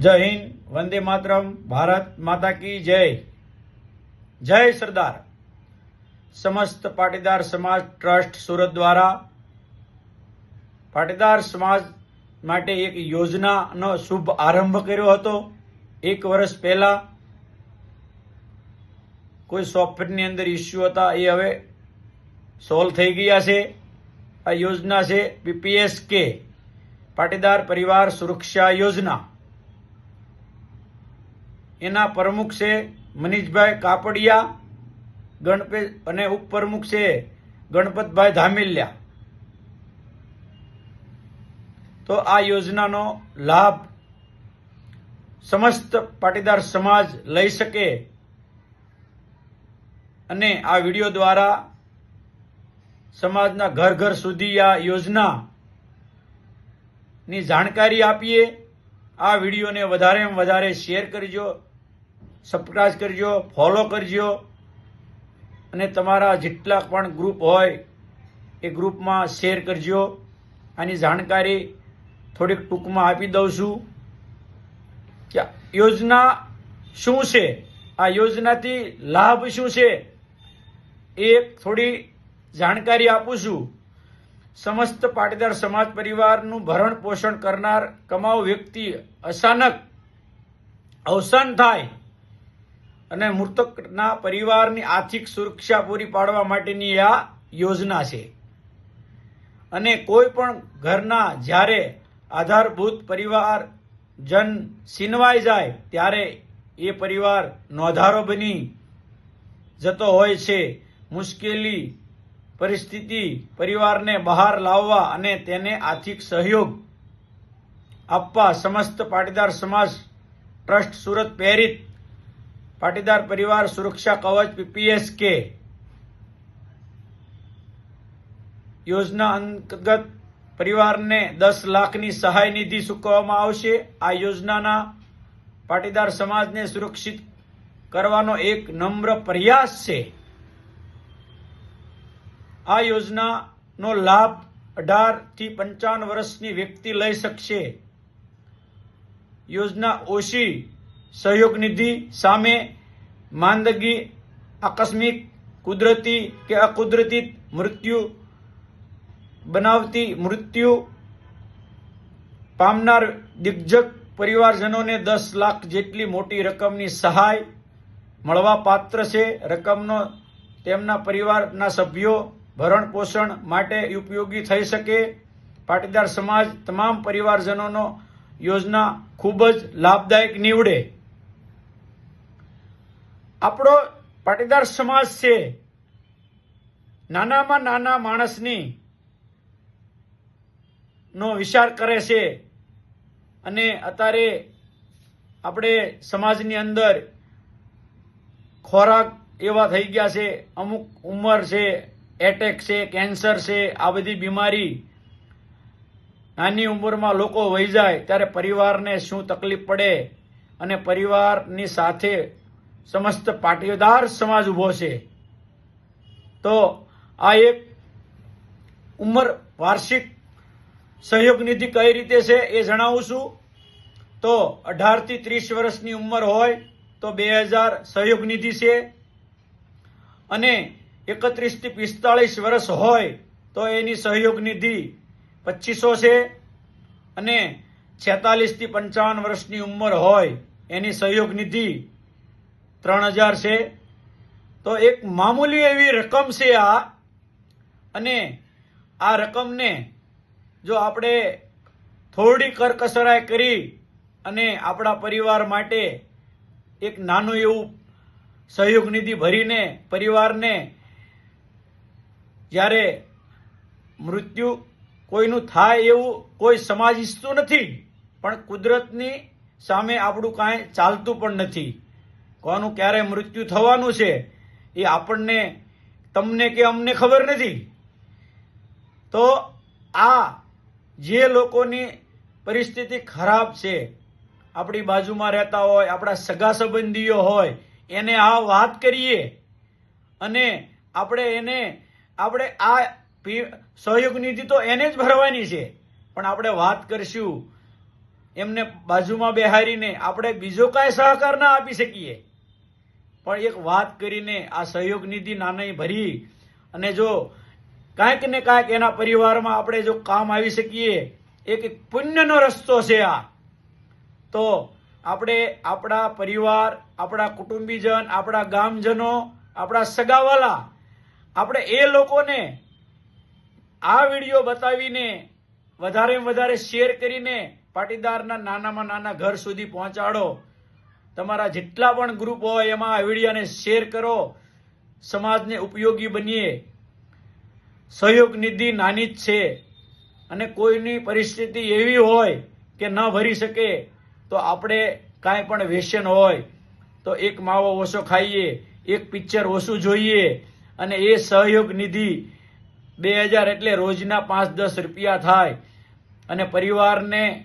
જય હિન્દ, વંદે માતરમ, ભારત માતા કી જય. જય સરદાર. સમસ્ત પાટીદાર સમાજ ટ્રસ્ટ સુરત દ્વારા પાટીદાર સમાજ માટે એક યોજનાનો શુભ આરંભ કર્યો હતો. એક વર્ષ પહેલા કોઈ સોફ્ટવેરની અંદર ઇસ્યુ હતા, એ હવે સોલ્વ થઈ ગયા છે. આ યોજના છે પીપીએસ કે પાટીદાર પરિવાર સુરક્ષા યોજના. એના પ્રમુખ છે મનીષભાઈ કાપડિયા ગણપત અને ઉપપ્રમુખ છે ગણપતભાઈ ધામિલિયા. તો આ યોજનાનો લાભ સમસ્ત પાટીદાર સમાજ લઈ શકે અને આ વીડિયો દ્વારા સમાજના ઘર ઘર સુધી આ યોજના ની જાણકારી આપીએ. આ વિડીયોને વધારે વધારે શેર કરજો. સબસ્ક્રાઇબ કરજો ફોલો કરજો. અને તમારા જેટલા પણ ગ્રુપ હોય, એ ગ્રુપમાં શેર કરજો. આની જાણકારી થોડીક ટૂંકમાં આપી દઉં છું. કે યોજના શું છે? આ યોજનાથી લાભ શું છે? એ થોડી જાણકારી આપું છું. સમસ્ત પાટીદાર સમાજ પરિવારનું ભરણ પોષણ કરનાર કમાવ વ્યક્તિ અચાનક અવસાન થાય. અને મૃતકના પરિવારની આર્થિક સુરક્ષા પૂરી પાડવા માટેની આ યોજના છે. અને કોઈ પણ ઘરના જ્યારે આધારભૂત પરિવાર જન છીનવાઈ જાય, ત્યારે એ પરિવાર નોંધારો બની જતો હોય છે. મુશ્કેલી પરિસ્થિતિ પરિવારને બહાર લાવવા અને તેને આર્થિક સહયોગ આપવા સમસ્ત પાટીદાર સમાજ ટ્રસ્ટ સુરત પ્રેરિત પાટીદાર પરિવાર સુરક્ષા કવચ પીપીએસ કે યોજના અંતર્ગત પરિવારને દસ લાખની સહાય નિધિ ચૂકવવામાં આવશે. આ યોજનાના પાટીદાર સમાજને સુરક્ષિત કરવાનો એક નમ્ર પ્રયાસ છે. આ યોજનાનો લાભ અઢારથી પંચાવન વર્ષની વ્યક્તિ લઈ શકશે. યોજના ઓછી સહયોગ નિધિ સામે માંદગી, આકસ્મિક, કુદરતી કે અકુદરતી મૃત્યુ બનાવતી મૃત્યુ પામનાર દિગ્ગજ પરિવારજનોને દસ લાખ જેટલી મોટી રકમની સહાય મળવા પાત્ર છે. રકમનો તેમના પરિવારના સભ્યો ભરણ પોષણ માટે ઉપયોગી થઈ શકે. પાટીદાર સમાજ, તમામ પરિવારજનોનો યોજના ખૂબ જ લાભદાયક નીવડે. આપણો પાટીદાર સમાજ છે. નાનામાં નાના માણસની નો વિચાર કરે છે. અને અત્યારે આપણે સમાજની અંદર ખોરાક એવા થઈ ગયા છે. અમુક ઉંમર છે, એટેક છે, કેન્સર છે, આ બધી બીમારી નાની ઉંમરમાં લોકો વહી જાય, ત્યારે પરિવારને શું તકલીફ પડે અને પરિવારની સાથે સમસ્ત પાટીદાર સમાજ ઊભો છે. તો આ એક ઉંમર વાર્ષિક સહયોગ નિધિ કઈ રીતે છે એ જણાવું છું. તો અઢારથી ત્રીસ વર્ષની ઉંમર હોય તો બે હજાર સહયોગ નિધિ છે. અને એકત્રીસથી પિસ્તાળીસ વર્ષ હોય તો એની સહયોગ નિધિ પચીસો છે. અને છેતાલીસથી પંચાવન વર્ષની ઉંમર હોય એની સહયોગ નિધિ ત્રણ હજાર છે. તો એક મામૂલી એવી રકમ છે આ. અને આ રકમને જો આપણે થોડી કરકસરાઈ કરી અને આપણા પરિવાર માટે એક નાનું એવું સહયોગ નિધિ ભરીને પરિવારને જ્યારે મૃત્યુ કોઈનું થાય એવું કોઈ સમાજ ઈચ્છતું નથી, પણ કુદરતની સામે આપણું કાંઈ ચાલતું પણ નથી. કોનું ક્યારે મૃત્યુ થવાનું છે એ આપણને તમને કે અમને ખબર નથી. તો આ જે લોકોની પરિસ્થિતિ ખરાબ છે, આપણી બાજુમાં રહેતા હોય, આપણા સગા સંબંધીઓ હોય, એને આ વાત કરીએ અને આપણે એને, આપણે આ સહયોગ નિધિ તો એને જ ભરવાની છે, પણ આપણે વાત કરશું, એમને બાજુમાં બેહારીને આપણે બીજો કાંઈ સહકાર ના આપી શકીએ. પણ એક વાત કરીને આ સહયોગ નિધિ નાની ભરી અને જો કાંઈક ને કાંઈક એના પરિવારમાં આપણે જો કામ આવી શકીએ, એક પુણ્યનો રસ્તો છે આ. તો આપણે આપણા પરિવાર, આપણા કુટુંબીજન, આપણા ગામજનો, આપણા સગાવાલા, આપણે એ લોકોને આ વીડિયો બતાવીને વધારે વધારે શેર કરીને પાટીદારના નાનામાં નાના ઘર સુધી પહોંચાડો. તમારા જેટલા પણ ગ્રુપ હોય, એમાં આ વિડીયોને શેર કરો. સમાજને ઉપયોગી બનીએ. સહયોગ નિધિ નાની જ છે. અને કોઈની પરિસ્થિતિ એવી હોય કે ન ભરી શકે, તો આપણે કાંઈ પણ વ્યસન હોય, તો એક માવો ઓછો ખાઈએ, એક પિક્ચર ઓછું જોઈએ, અને એ સહયોગ નિધિ બે હજાર એટલે રોજના પાંચ દસ રૂપિયા થાય. અને પરિવારને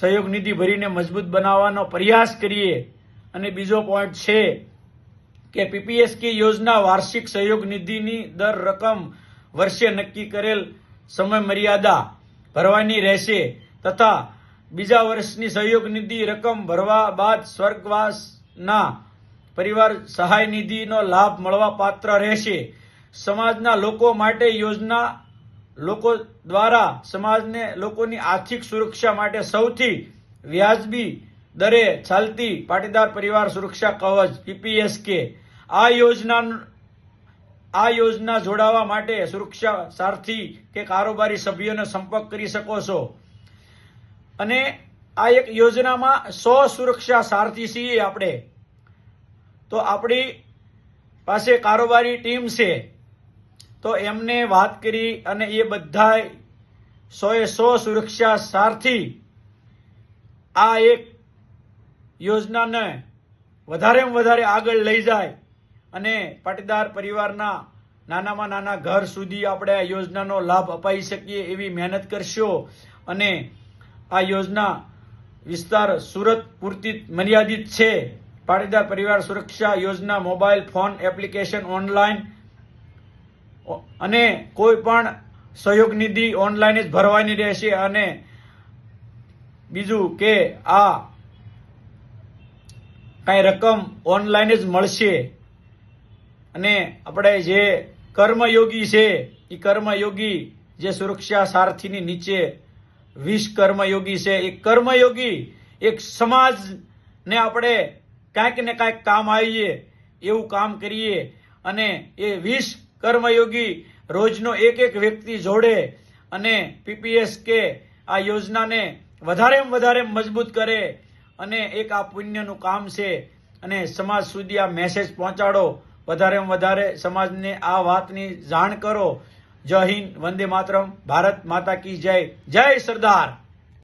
સહયોગ નિધિ ભરીને મજબૂત બનાવવાનો પ્રયાસ કરીએ. અને બીજો પોઈન્ટ છે કે પીપીએસકે યોજના વાર્ષિક સહયોગ નિધિની દર રકમ વર્ષે નક્કી કરેલ સમય મર્યાદા ભરવાની રહેશે તથા બીજા વર્ષની સહયોગ નિધિ રકમ ભરવા બાદ સ્વર્ગવાસના પરિવાર સહાય નિધિનો લાભ મળવા પાત્ર રહેશે. સમાજના લોકો માટે યોજના લોકો દ્વારા સમાજને લોકોની આર્થિક સુરક્ષા માટે સૌથી વ્યાજબી દરે ચાલતી પાટીદાર પરિવાર સુરક્ષા કવચ, પીપીએસકે, આ યોજના આ યોજના જોડાવા માટે સુરક્ષા સારથી કે કારોબારી સભ્યોનો સંપર્ક કરી શકો છો. અને આ એક યોજનામાં સો સુરક્ષા સારથી છીએ આપણે. તો આપણી પાસે કારોબારી ટીમ છે. તો એમને વાત કરી અને એ બધા સોએ સો સુરક્ષા સારથી આ એક યોજનાને વધારેમાં વધારે આગળ લઈ જાય અને પાટીદાર પરિવારના નાનામાં નાના ઘર સુધી આપણે આ યોજનાનો લાભ અપાઈ શકીએ એવી મહેનત કરશો અને આ યોજના વિસ્તાર સુરત પૂરતી મર્યાદિત છે. પાટીદાર પરિવાર સુરક્ષા યોજના મોબાઈલ ફોન એપ્લિકેશન ઓનલાઈન અને કોઈ પણ સહયોગ નિધિ ઓનલાઈન જ ભરવાની રહેશે અને બીજું કે આ કાંઈ રકમ ઓનલાઈન જ મળશે. અને આપણે જે કર્મયોગી છે, એ કર્મયોગી જે સુરક્ષા સારથીની નીચે વીસ કર્મયોગી છે, એ કર્મયોગી એક સમાજને આપણે કાંઈક ને કાંઈક કામ આવીએ, એવું કામ કરીએ અને એ વીસ કર્મયોગી રોજનો એક એક વ્યક્તિ જોડે અને પીપીએસ કે આ યોજનાને વધારેમાં વધારે મજબૂત કરે અને એક આ પુણ્યનું કામ છે અને સમાજ સુધી આ મેસેજ પહોંચાડો. વધારેમાં વધારે સમાજને આ વાતની જાણ કરો. જય હિન્દ, વંદે માતરમ, ભારત માતા કી જય. જય સરદાર.